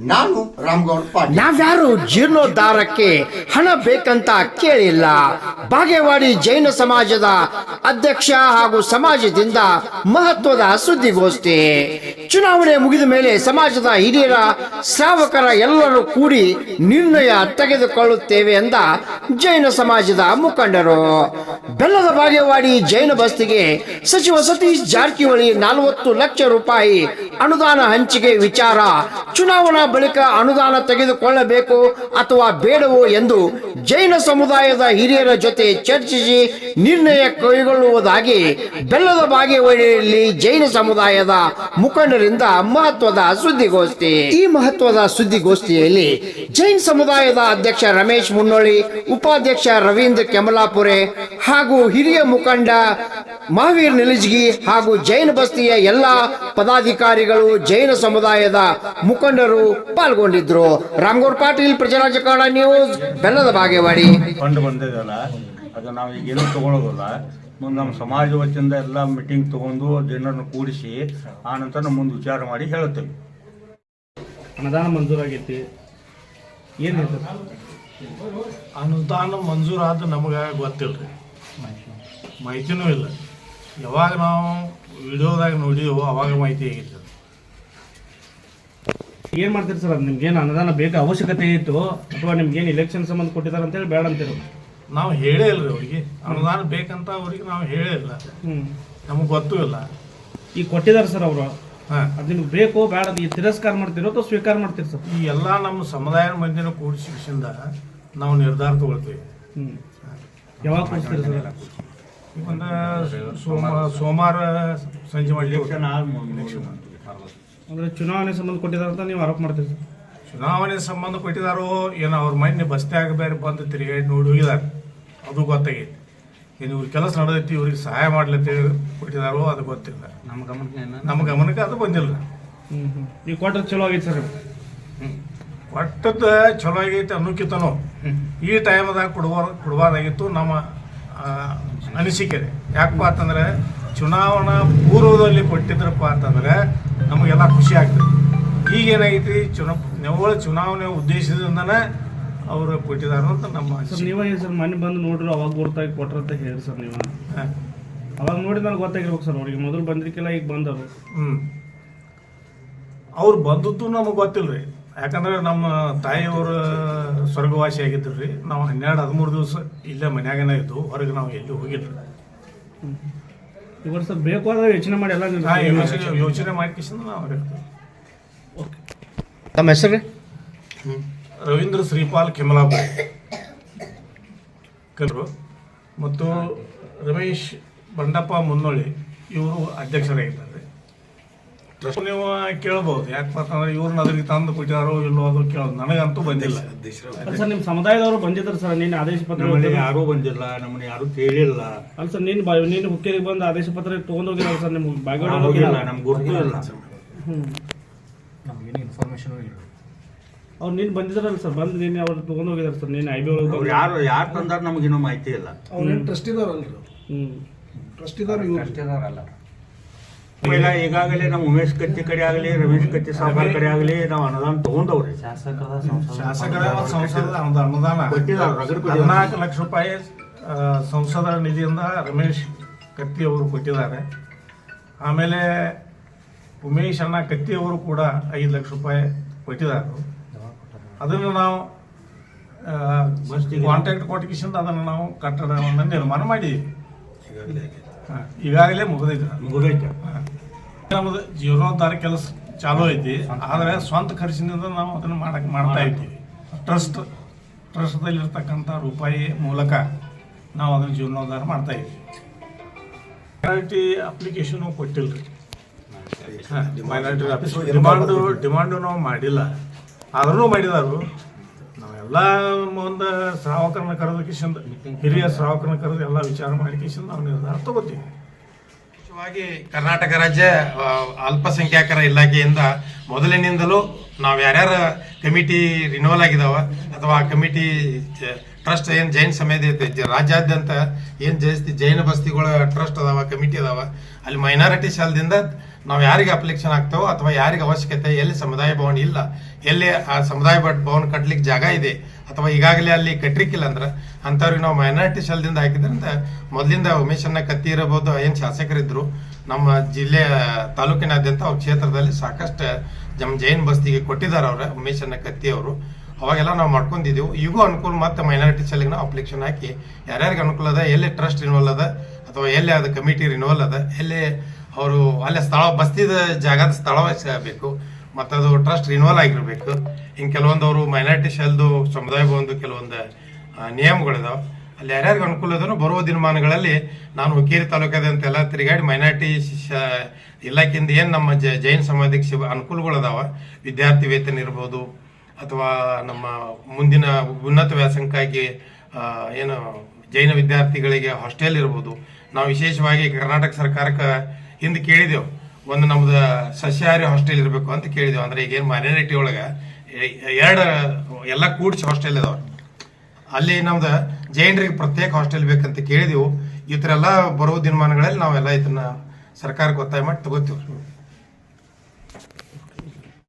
ನಾನು ರಾಮ್ಗೌಡ್ ಪಾಟೀಲ್. ನಾವ್ಯಾರು ಜೀರ್ಣೋದ್ಧಾರಕ್ಕೆ ಹಣ ಬೇಕಂತ ಕೇಳಿಲ್ಲ. ಬಾಗೇವಾಡಿ ಜೈನ ಸಮಾಜದ ಅಧ್ಯಕ್ಷ ಹಾಗೂ ಸಮಾಜದಿಂದ ಮಹತ್ವದ ಸುದ್ದಿಗೋಷ್ಠಿ. ಚುನಾವಣೆ ಮುಗಿದ ಮೇಲೆ ಸಮಾಜದ ಹಿರಿಯರ ಶ್ರಾವಕರ ಎಲ್ಲರೂ ಕೂಡಿ ನಿರ್ಣಯ ತೆಗೆದುಕೊಳ್ಳುತ್ತೇವೆ ಎಂದ ಜೈನ ಸಮಾಜದ ಮುಖಂಡರು. ಬೆಲ್ಲದ ಬಾಗೇವಾಡಿ ಜೈನ ಬಸ್ತಿಗೆ ಸಚಿವ ಸತೀಶ್ ಜಾರಕಿಹೊಳಿ ನಲವತ್ತು ಲಕ್ಷ ರೂಪಾಯಿ ಅನುದಾನ ಹಂಚಿಕೆ ವಿಚಾರ ಚುನಾವಣಾ ಬಳಿಕ ಅನುದಾನ ತೆಗೆದುಕೊಳ್ಳಬೇಕು ಅಥವಾ ಬೇಡವೋ ಎಂದು ಜೈನ ಸಮುದಾಯದ ಹಿರಿಯರ ಜೊತೆ ಚರ್ಚಿಸಿ ನಿರ್ಣಯ ಕೈಗೊಳ್ಳುವುದಾಗಿ ಬೆಲ್ಲದ ಬಾಗೇವಾಡಿಯಲ್ಲಿ ಜೈನ ಸಮುದಾಯದ ಮುಖಂಡರಿಂದ ಮಹತ್ವದ ಸುದ್ದಿಗೋಷ್ಠಿ. ಈ ಮಹತ್ವದ ಸುದ್ದಿಗೋಷ್ಠಿಯಲ್ಲಿ ಜೈನ್ ಸಮುದಾಯದ ಅಧ್ಯಕ್ಷ ರಮೇಶ್ ಮುನ್ನೋಳಿ, ಉಪಾಧ್ಯಕ್ಷ ರವೀಂದ್ರ ಕೆಮಲಾಪುರೆ ಹಾಗೂ ಹಿರಿಯ ಮುಖಂಡ ಮಹಾವೀರ್ ನಿಲಿಜ್ಗಿ ಹಾಗೂ ಜೈನ ಬಸ್ತಿಯ ಎಲ್ಲ ಪದಾಧಿಕಾರಿಗಳು ಜೈನ ಸಮುದಾಯದ ಮುಖಂಡರು ಪಾಲ್ಗೊಂಡಿದ್ರು. ರಾಮಗೌರ್ ಪಾಟೀಲ್ ಪ್ರಜಾರಾಜ ಕನ್ನಡ ನ್ಯೂಸ್ ಬೆಲ್ಲದ ಬಾಗೇವಾಡಿ. ಕಂಡು ಬಂದಿದೆಯಲ್ಲ ಅದು ನಾವು ಈಗ ಏನು ತಗೊಳ್ಳೋದಲ್ಲ ಮುಂದೆ ನಮ್ಮ ಸಮಾಜ ವತಿಯಿಂದ ಎಲ್ಲ ಮೀಟಿಂಗ್ ತಗೊಂಡು ಜನರನ್ನು ಕೂಡಿಸಿ ಆ ನಂತರ ಮುಂದೆ ವಿಚಾರ ಮಾಡಿ ಹೇಳುತ್ತೇವೆ ಅನುದಾನ ಮಂಜೂರಾಗೈತಿ ಏನು ಅನುದಾನ ಮಂಜೂರಾದ ನಮಗೆ ಗೊತ್ತಿಲ್ಲ ರೀ ಮಾಹಿತಿನೂ ಇಲ್ಲ. ಯಾವಾಗ ನಾವು ವಿಡಿಯೋದಾಗ ನೋಡಿದೆವೋ ಅವಾಗ ಮಾಹಿತಿ ಆಗಿತ್ತು ಏನು ಮಾಡ್ತೀರಿ ಸರ್? ನಿಮ್ಗೇನು ಅನುದಾನ ಬೇಕು? ಅವಶ್ಯಕತೆ ಇತ್ತು? ಅಥವಾ ನಿಮ್ಗೇನು ಇಲೆಕ್ಷನ್ ಸಂಬಂಧ ಕೊಟ್ಟಿದ್ದಾರೆ ಅಂತೇಳಿ ಬೇಡ ಅಂತೀರಿ? ನಾವು ಹೇಳೇ ಇಲ್ಲ ರೀ ಅವ್ರಿಗೆ. ಅನುದಾನ ಬೇಕಂತ ಅವ್ರಿಗೆ ನಾವು ಹೇಳೇ ಇಲ್ಲ. ಹ್ಞೂ ನಮಗೆ ಗೊತ್ತೂ ಇಲ್ಲ. ಈಗ ಕೊಟ್ಟಿದ್ದಾರೆ ಸರ್ ಅವರು. ಹಾಂ. ಅದು ನಿಮ್ಗೆ ಬೇಕು ಬೇಡ ಈ ತಿರಸ್ಕಾರ ಮಾಡ್ತೀರೋ ಅಥವಾ ಸ್ವೀಕಾರ ಮಾಡ್ತೀರಿ ಸರ್? ಈ ಎಲ್ಲ ನಮ್ಮ ಸಮುದಾಯ ಮಂದಿನ ಕೂಡಿಸಿಂದ ನಾವು ನಿರ್ಧಾರ ತಗೊಳ್ತೀವಿ. ಹ್ಞೂ ಯಾವಾಗ ಕೊಡ್ತೀರಿ ಸರ್? ಒಂದು ಸೋಮ ಸೋಮವಾರ ಸಂಜೆ ಮಾಡಲಿಕ್ಕೆ ಅಂದರೆ ಚುನಾವಣೆ ಸಂಬಂಧ ಕೊಟ್ಟಿದ್ದಾರೆ ಅಂತ ನೀವು ಆರೋಪ ಮಾಡ್ತೀರಿ ಚುನಾವಣೆ ಸಂಬಂಧ ಕೊಟ್ಟಿದಾರೋ ಏನೋ ಅವ್ರ ಮೊನ್ನೆ ಬಸ್ತ್ಯಾಗ ಬೇರೆ ಬಂದು ತಿರುಗಾಡಿ ನೋಡಿ ಹೋಗಿದ್ದಾರೆ. ಅದು ಗೊತ್ತಾಗೈತಿ. ಏನು ಇವ್ರ ಕೆಲಸ ನಡೆದೈತಿ ಇವ್ರಿಗೆ ಸಹಾಯ ಮಾಡ್ಲತ್ತೇಳಿ ಕೊಟ್ಟಿದಾರೋ ಅದು ಗೊತ್ತಿಲ್ಲ. ನಮ್ಮ ಗಮನಕ್ಕೆ ನಮ್ಮ ಗಮನಕ್ಕೆ ಅದು ಬಂದಿಲ್ಲ. ಹ್ಞೂ ಹ್ಞೂ ನೀವು ಕೊಟ್ಟದ್ದು ಚಲೋ ಆಗೈತೆ ಸರ್ ಕೊಟ್ಟದ್ದು ಚಲೋ ಆಗೈತೆ ಅನ್ನೋಕ್ಕಿಂತನೂ ಈ ಟೈಮ್ದಾಗ ಕೊಡುವ ಕೊಡಬಾರ್ದಾಗಿತ್ತು. ನಮ್ಮ ಆ, ಅನಿಸಿಕೆ ರೀ ಯಾಕಪ್ಪ ಅಂತಂದ್ರೆ ಚುನಾವಣಾ ಪೂರ್ವದಲ್ಲಿ ಕೊಟ್ಟಿದ್ರಪ್ಪ ಅಂತಂದ್ರೆ ನಮಗೆಲ್ಲ ಖುಷಿ ಆಗ್ತದೆ. ಈಗ ಏನಾಗೈತಿ ಚುನಾ ನೆವಳ ಚುನಾವಣೆ ಉದ್ದೇಶದಿಂದನೇ ಅವರು ಕೊಟ್ಟಿದ್ದಾರೆ ಅಂತ ನಮ್ಮ ಸರ್ ನೀವೇ ಸರ್ ಮನೆ ಬಂದು ನೋಡ್ರಿ ಅವಾಗ ಗುರುತಾಗಿ ಕೊಟ್ರ ಅಂತ ಹೇಳಿ ಸರ್ ನೀವು. ಅವಾಗ ಅವಾಗ ನನಗೆ ಗೊತ್ತಾಗಿರ್ಬೇಕು ಸರ್ ಅವ್ರಿಗೆ. ಮೊದಲು ಬಂದಿರ್ಕಿಲ್ಲ ಈಗ ಬಂದವರು. ಹ್ಞೂ ಅವ್ರು ಬಂದದ್ದು ನಮಗೆ ಗೊತ್ತಿಲ್ಲ ರೀ ಯಾಕಂದ್ರೆ ನಮ್ಮ ತಾಯಿಯವರು ಸ್ವರ್ಗವಾಸಿ ಆಗಿದ್ರು ರೀ. ನಾವು ಹನ್ನೆರಡು ಹದಿಮೂರು ದಿವಸ ಇಲ್ಲೇ ಮನ್ಯಾಗನೇ ಇದ್ದು ಹೊರಗೆ ನಾವು ಎಲ್ಲಿ ಹೋಗಿಲ್ಲ. ಈ ವರ್ಷ ಬೇಕು ಯೋಚನೆ ಮಾಡಿ ಎಲ್ಲ ಯೋಚನೆ ಮಾಡಿ ನಾವು ಇರ್ತೀವಿ ತಮ್ಮ ಹೆಸರು ರವೀಂದ್ರ ಶ್ರೀಪಾಲ್ ಕೆಮಲಾಪುರ. ಕಲ್ರು ಮತ್ತು ರಮೇಶ್ ಬಂಡಪ್ಪ ಮುನ್ನೋಳಿ ಇವರು ಅಧ್ಯಕ್ಷರಾಗಿದ್ದಾರೆ. ಟ್ರಸ್ಟ್ ನೀವು ಕೇಳಬಹುದು ಯಾಕಪ್ಪ ಅಂತಂದ್ರೆ ಇವ್ರನ್ನ ಅದ್ರಿಗೆ ತಂದು ಕೊಟ್ಟಿದಾರೋ ಇಲ್ಲೋ ಅದು ಕೇಳೋದು ನನಗಂತೂ ಬಂದಿಲ್ಲ. ಅಲ್ಲ ಸರ್ ನಿಮ್ಮ ಸಮುದಾಯದವರು ಬಂದಿದ್ರು ಸರ್ ನಿನ್ನ ಆದೇಶ ಪತ್ರ ನಮ್ಮಲ್ಲಿ ಯಾರೂ ಬಂದಿಲ್ಲ ನಮ್ಮನ್ನ ಯಾರು ಕೇಳಿಲ್ಲ. ಅಲ್ಲ ಸರ್ ನೀನು ಬಾ ನೀನು ಹುಕ್ಕೇರಿಗೆ ಬಂದು ಆದೇಶ ಪತ್ರ ತೊಗೊಂಡು ಹೋಗಿರಲ್ಲ ಸರ್ ನಿಮ್ಗೆ ನಾವು ಸರ್ ಹೋಗಿಲ್ಲ ನಮ್ಗೆ ಗುರುತು ಇಲ್ಲ. ಹ್ಞೂ ಅವ್ರು ನೀನು ಬಂದಿದ್ರಲ್ಲ ಸರ್ ಬಂದು ನೀನು ಅವ್ರು ತೊಗೊಂಡು ಹೋಗಿದ್ದಾರೆ ಸರ್ ನೀನು ಐ ಬಿ ಒಳಗೆ ಅವ್ರು ಯಾರು ಯಾರು ತಂದಾರ ನಮಗಿನ್ನೂ ಮಾಹಿತಿ ಇಲ್ಲ. ಅವ್ರೇನು ಟ್ರಸ್ಟ್ ಇದಾರಲ್ರಿ ಹ್ಞೂ ಟ್ರಸ್ಟ್ ಇದಾರ ಇವ್ರು? ಇಲ್ಲ ಈಗಾಗಲೇ ನಮ್ಮ ಉಮೇಶ್ ಕತ್ತಿ ಕಡೆ ಆಗಲಿ ರಮೇಶ್ ಕತ್ತಿ ಸಾವುಕಾರ ಕಡೆ ಆಗಲಿ ನಾವು ಅನುದಾನ ತಗೊಂಡವ್ರಿ. ಶಾಸಕರ ಮತ್ತು ಸಂಸದರ ಅನುದಾನ. ಹದಿನಾಲ್ಕು ಲಕ್ಷ ರೂಪಾಯಿ ಸಂಸದರ ನಿಧಿಯಿಂದ ರಮೇಶ್ ಕತ್ತಿ ಅವರು ಕೊಟ್ಟಿದ್ದಾರೆ. ಆಮೇಲೆ ಉಮೇಶ್ ಅಣ್ಣ ಕತ್ತಿ ಅವರು ಕೂಡ ಐದು ಲಕ್ಷ ರೂಪಾಯಿ ಕೊಟ್ಟಿದ್ದಾರೆ. ಅದನ್ನು ನಾವು ಕಾಂಟ್ರಾಕ್ಟ್ ಕಾಂಟ್ಯಾಕ್ಟ್ ಕೊಟ್ಟಿಸಿಂದ ಅದನ್ನು ನಾವು ಕಟ್ಟಡವನ್ನು ನಿರ್ಮಾಣ ಮಾಡಿದ್ದೀವಿ. ಹಾ, ಈಗಾಗಲೇ ಮುಗಿದೈತೆ. ಮುಗಿದೈತೆ. ನಮ್ಮದು ಜೀವನೋದ್ಧಾರ ಕೆಲಸ ಚಾಲೂ ಐತಿ. ಆದರೆ ಸ್ವಂತ ಖರ್ಚಿನಿಂದ ನಾವು ಅದನ್ನು ಮಾಡಕ್ ಮಾಡ್ತಾ ಇದ್ದೀವಿ. ಟ್ರಸ್ಟ್ ಟ್ರಸ್ಟ್ದಲ್ಲಿರ್ತಕ್ಕಂಥ ರೂಪಾಯಿ ಮೂಲಕ ನಾವು ಅದನ್ನು ಜೀವನೋದ್ಧಾರ ಮಾಡ್ತಾ ಇದ್ದೀವಿ. ಮೈನಾರಿಟಿ ಅಪ್ಲಿಕೇಶನು ಕೊಟ್ಟಿಲ್ಲ ರೀ. ಮೈನಾರಿಟಿ ಡಿಮಾಂಡು ಡಿಮಾಂಡು ನಾವು ಮಾಡಿಲ್ಲ. ಆದ್ರೂ ಮಾಡಿದಾರು. ನಾವೆಲ್ಲ ಒಂದು ಶ್ರಾವಕರನ್ನ ಕರೆದ ಹಿರಿಯ ಶ್ರಾವಕರನ್ನ ಕರೆದು ಎಲ್ಲ ವಿಚಾರ ಮಾಡಿ ಕಿಶಿಂದ ನಾವು ನಿರ್ಧಾರ ತಗೋತೀವಿ. ವಿಶೇಷವಾಗಿ ಕರ್ನಾಟಕ ರಾಜ್ಯ ಅಲ್ಪಸಂಖ್ಯಾತರ ಇಲಾಖೆಯಿಂದ ಮೊದಲಿನಿಂದಲೂ ನಾವು ಯಾರ್ಯಾರ ಕಮಿಟಿ ರಿನೋವಲ್ ಆಗಿದಾವ ಅಥವಾ ಕಮಿಟಿ ಟ್ರಸ್ಟ್ ಏನು ಜೈನ್ ಸಮೇತ ಐತೆ ರಾಜ್ಯಾದ್ಯಂತ ಏನು ಜಾಸ್ತಿ ಜೈನ ಬಸ್ತಿಗಳ ಟ್ರಸ್ಟ್ ಅದಾವ, ಕಮಿಟಿ ಅದಾವ, ಅಲ್ಲಿ ಮೈನಾರಿಟಿ ಶಾಲದಿಂದ ನಾವು ಯಾರಿಗೆ ಅಪ್ಲಿಕೇಶನ್ ಆಗ್ತಾವೋ ಅಥವಾ ಯಾರಿಗೆ ಅವಶ್ಯಕತೆ, ಎಲ್ಲಿ ಸಮುದಾಯ ಭವನ ಇಲ್ಲ, ಎಲ್ಲಿ ಆ ಸಮುದಾಯ ಭವನ ಕಟ್ಲಿಕ್ಕೆ ಜಾಗ ಇದೆ ಅಥವಾ ಈಗಾಗಲೇ ಅಲ್ಲಿ ಕಟ್ರಿಕಿಲ್ಲ ಅಂದ್ರೆ ಅಂಥವ್ರಿಗೆ ನಾವು ಮೈನಾರಿಟಿ ಶಾಲದಿಂದ ಹಾಕಿದ್ರಿಂದ ಮೊದಲಿಂದ ಉಮೇಶನ್ನ ಕತ್ತಿ ಇರಬಹುದು ಏನು ಶಾಸಕರಿದ್ರು, ನಮ್ಮ ಜಿಲ್ಲೆಯ ತಾಲೂಕಿನಾದ್ಯಂತ ಅವ್ರ ಕ್ಷೇತ್ರದಲ್ಲಿ ಸಾಕಷ್ಟು ನಮ್ಮ ಜೈನ್ ಬಸ್ತಿಗೆ ಕೊಟ್ಟಿದ್ದಾರೆ ಅವ್ರ ಉಮೇಶನ್ನ ಕತ್ತಿ ಅವರು. ಅವಾಗೆಲ್ಲ ನಾವು ಮಾಡ್ಕೊಂಡಿದ್ದೀವಿ ಈಗೂ ಅನುಕೂಲ ಮತ್ತೆ ಮೈನಾರಿಟಿ ಸೆಲ್ಗೆ ನಾವು ಅಪ್ಲಿಕೇಶನ್ ಹಾಕಿ ಯಾರ್ಯಾರಿಗೆ ಅನುಕೂಲ ಅದ, ಎಲ್ಲಿ ಟ್ರಸ್ಟ್ ರಿನೋವಲ್ ಅದ, ಅಥವಾ ಎಲ್ಲಿ ಅದು ಕಮಿಟಿ ರಿನೋವಲ್ ಅದ, ಎಲ್ಲಿ ಅವರು ಅಲ್ಲೇ ಸ್ಥಳ, ಬಸ್ತಿದ ಜಾಗದ ಸ್ಥಳವಾಗಿ ಬೇಕು. ಮತ್ತು ಅದು ಟ್ರಸ್ಟ್ ರಿನೋವಲ್ ಆಗಿರ್ಬೇಕು. ಇನ್ನು ಕೆಲವೊಂದು ಅವರು ಮೈನಾರಿಟಿ ಶೆಲ್ದು ಸಮುದಾಯ ಒಂದು ಕೆಲವೊಂದು ನಿಯಮಗಳಿದಾವೆ. ಅಲ್ಲಿ ಯಾರ್ಯಾರಿಗೆ ಅನುಕೂಲ ಇದನ್ನು ಬರುವ ದಿನಮಾನಗಳಲ್ಲಿ ನಾನು ಹುಕ್ಕೇರಿ ತಾಲೂಕಾದಂತೆಲ್ಲ ತಿರುಗಾಡಿ ಮೈನಾರಿಟಿ ಇಲಾಖೆಯಿಂದ ಏನು ನಮ್ಮ ಜ, ಜೈನ್ ಸಮಾಜಕ್ಕೆ ಶಿವ ಅನುಕೂಲಗಳದಾವ? ವಿದ್ಯಾರ್ಥಿ ವೇತನ ಇರ್ಬೋದು, ಅಥವಾ ನಮ್ಮ ಮುಂದಿನ ಉನ್ನತ ವ್ಯಾಸಂಗಕ್ಕಾಗಿ ಏನು ಜೈನ ವಿದ್ಯಾರ್ಥಿಗಳಿಗೆ ಹಾಸ್ಟೆಲ್ ಇರ್ಬೋದು. ನಾವು ವಿಶೇಷವಾಗಿ ಕರ್ನಾಟಕ ಸರ್ಕಾರಕ್ಕೆ ಹಿಂದೆ ಕೇಳಿದೆವು. ಒಂದು ನಮ್ದು ಸಸ್ಯಾಹಾರಿ ಹಾಸ್ಟೆಲ್ ಇರಬೇಕು ಅಂತ ಕೇಳಿದೆವು. ಅಂದ್ರೆ ಈಗೇನು ಮೈನಾರಿಟಿ ಒಳಗೆ ಎರಡು, ಎಲ್ಲ ಕೂಡ್ಸಿ ಹಾಸ್ಟೆಲ್ ಇದಾವೆ. ಅಲ್ಲಿ ನಮ್ದು ಜೈನರಿಗೆ ಪ್ರತ್ಯೇಕ ಹಾಸ್ಟೆಲ್ ಬೇಕಂತ ಕೇಳಿದೆವು. ಈ ಥರ ಎಲ್ಲ ಬರೋ ದಿನಮಾನಗಳಲ್ಲಿ ನಾವೆಲ್ಲ ಇದನ್ನ ಸರ್ಕಾರಕ್ಕೆ ಒತ್ತಾಯ ಮಾಡಿ ತಗೋತೀವಿ.